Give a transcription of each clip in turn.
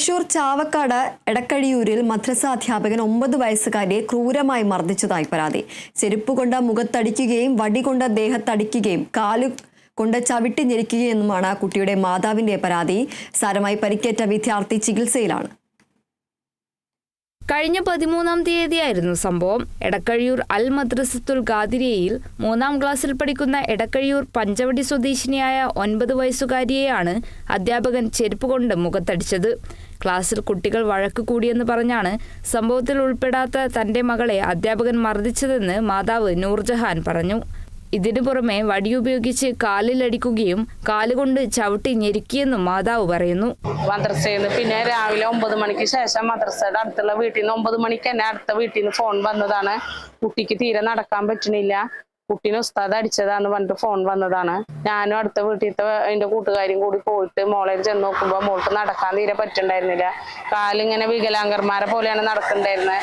തൃശൂർ ചാവക്കാട് എടക്കഴിയൂരിൽ മദ്രസ അധ്യാപകൻ ഒമ്പത് വയസ്സുകാരിയെ ക്രൂരമായി മർദ്ദിച്ചതായി പരാതി. ചെരുപ്പ് കൊണ്ട് മുഖത്തടിക്കുകയും വടി കൊണ്ട് ദേഹത്തടിക്കുകയും കാലു കൊണ്ട് ചവിട്ടി ഞെരിക്കുകയെന്നുമാണ് കുട്ടിയുടെ മാതാവിന്റെ പരാതി. സാരമായി പരിക്കേറ്റ വിദ്യാർത്ഥി ചികിത്സയിലാണ്. കഴിഞ്ഞ പതിമൂന്നാം തീയതിയായിരുന്നു സംഭവം. എടക്കഴിയൂർ അൽ മദ്രസത്തുൽ ഗാദിരിയയിൽ മൂന്നാം ക്ലാസ്സിൽ പഠിക്കുന്ന എടക്കഴിയൂർ പഞ്ചവടി സ്വദേശിനിയായ ഒൻപത് വയസ്സുകാരിയെയാണ് അധ്യാപകൻ ചെരുപ്പ് കൊണ്ട് മുഖത്തടിച്ചത്. ക്ലാസ്സിൽ കുട്ടികൾ വഴക്ക് കൂടിയെന്ന് പറഞ്ഞാണ് സംഭവത്തിൽ ഉൾപ്പെടാത്ത തന്റെ മകളെ അധ്യാപകൻ മർദ്ദിച്ചതെന്ന് മാതാവ് നൂർജഹാൻ പറഞ്ഞു. ഇതിനു പുറമെ വടിയുപയോഗിച്ച് കാലിലടിക്കുകയും കാലുകൊണ്ട് ചവിട്ടി ഞെരുക്കിയെന്നും മാതാവ് പറയുന്നു. മദ്രസയിൽ പിന്നെ രാവിലെ ഒമ്പത് മണിക്ക് ശേഷം മദ്രസയുടെ അടുത്തുള്ള വീട്ടിൽ നിന്ന് ഒമ്പത് മണിക്ക് തന്നെ അടുത്ത വീട്ടിൽ നിന്ന് ഫോൺ വന്നതാണ്. കുട്ടിക്ക് തീരെ നടക്കാൻ പറ്റണില്ല കുട്ടീനെ ഉസ്താദ് അടിച്ചതാന്ന് പറഞ്ഞിട്ട് ഫോൺ വന്നതാണ്. ഞാനും അടുത്ത വീട്ടിലത്തെ എന്റെ കൂട്ടുകാരും കൂടി പോയിട്ട് മോളെ ചെന്ന് നോക്കുമ്പോ മോൾക്ക് നടക്കാൻ തീരെ പറ്റുണ്ടായിരുന്നില്ല. കാലിങ്ങനെ വികലാംഗന്മാരെ പോലെയാണ് നടക്കണ്ടായിരുന്നത്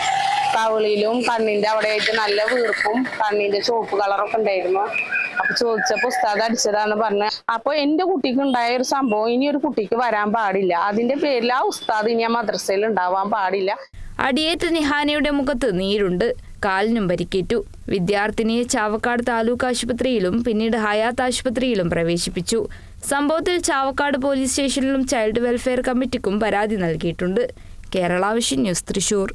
കവിളിയിലും കണ്ണിന്റെ അവിടെയായിട്ട് നല്ല വീർപ്പും കണ്ണിന്റെ ചുവപ്പ് കളറൊക്കെ ഉണ്ടായിരുന്നു. അപ്പൊ ചോദിച്ചപ്പോ ഉസ്താദ് അടിച്ചതാന്ന് പറഞ്ഞ്. അപ്പൊ എന്റെ കുട്ടിക്ക് ഉണ്ടായ ഒരു സംഭവം ഇനി ഒരു കുട്ടിക്ക് വരാൻ പാടില്ല. അതിന്റെ പേരിൽ ആ ഉസ്താദ് ഇനി ആ മദ്രസയിൽ ഉണ്ടാവാൻ പാടില്ല. അടിയേറ്റ നിഹാനയുടെ മുഖത്ത് നീരുണ്ട്. കാലിനും പരിക്കേറ്റു. വിദ്യാർത്ഥിനിയെ ചാവക്കാട് താലൂക്ക് ആശുപത്രിയിലും പിന്നീട് ഹയാത്ത് ആശുപത്രിയിലും പ്രവേശിപ്പിച്ചു. സംഭവത്തിൽ ചാവക്കാട് പോലീസ് സ്റ്റേഷനിലും ചൈൽഡ് വെൽഫെയർ കമ്മിറ്റിക്കും പരാതി നൽകിയിട്ടുണ്ട്. Kerala vision news Thrissur.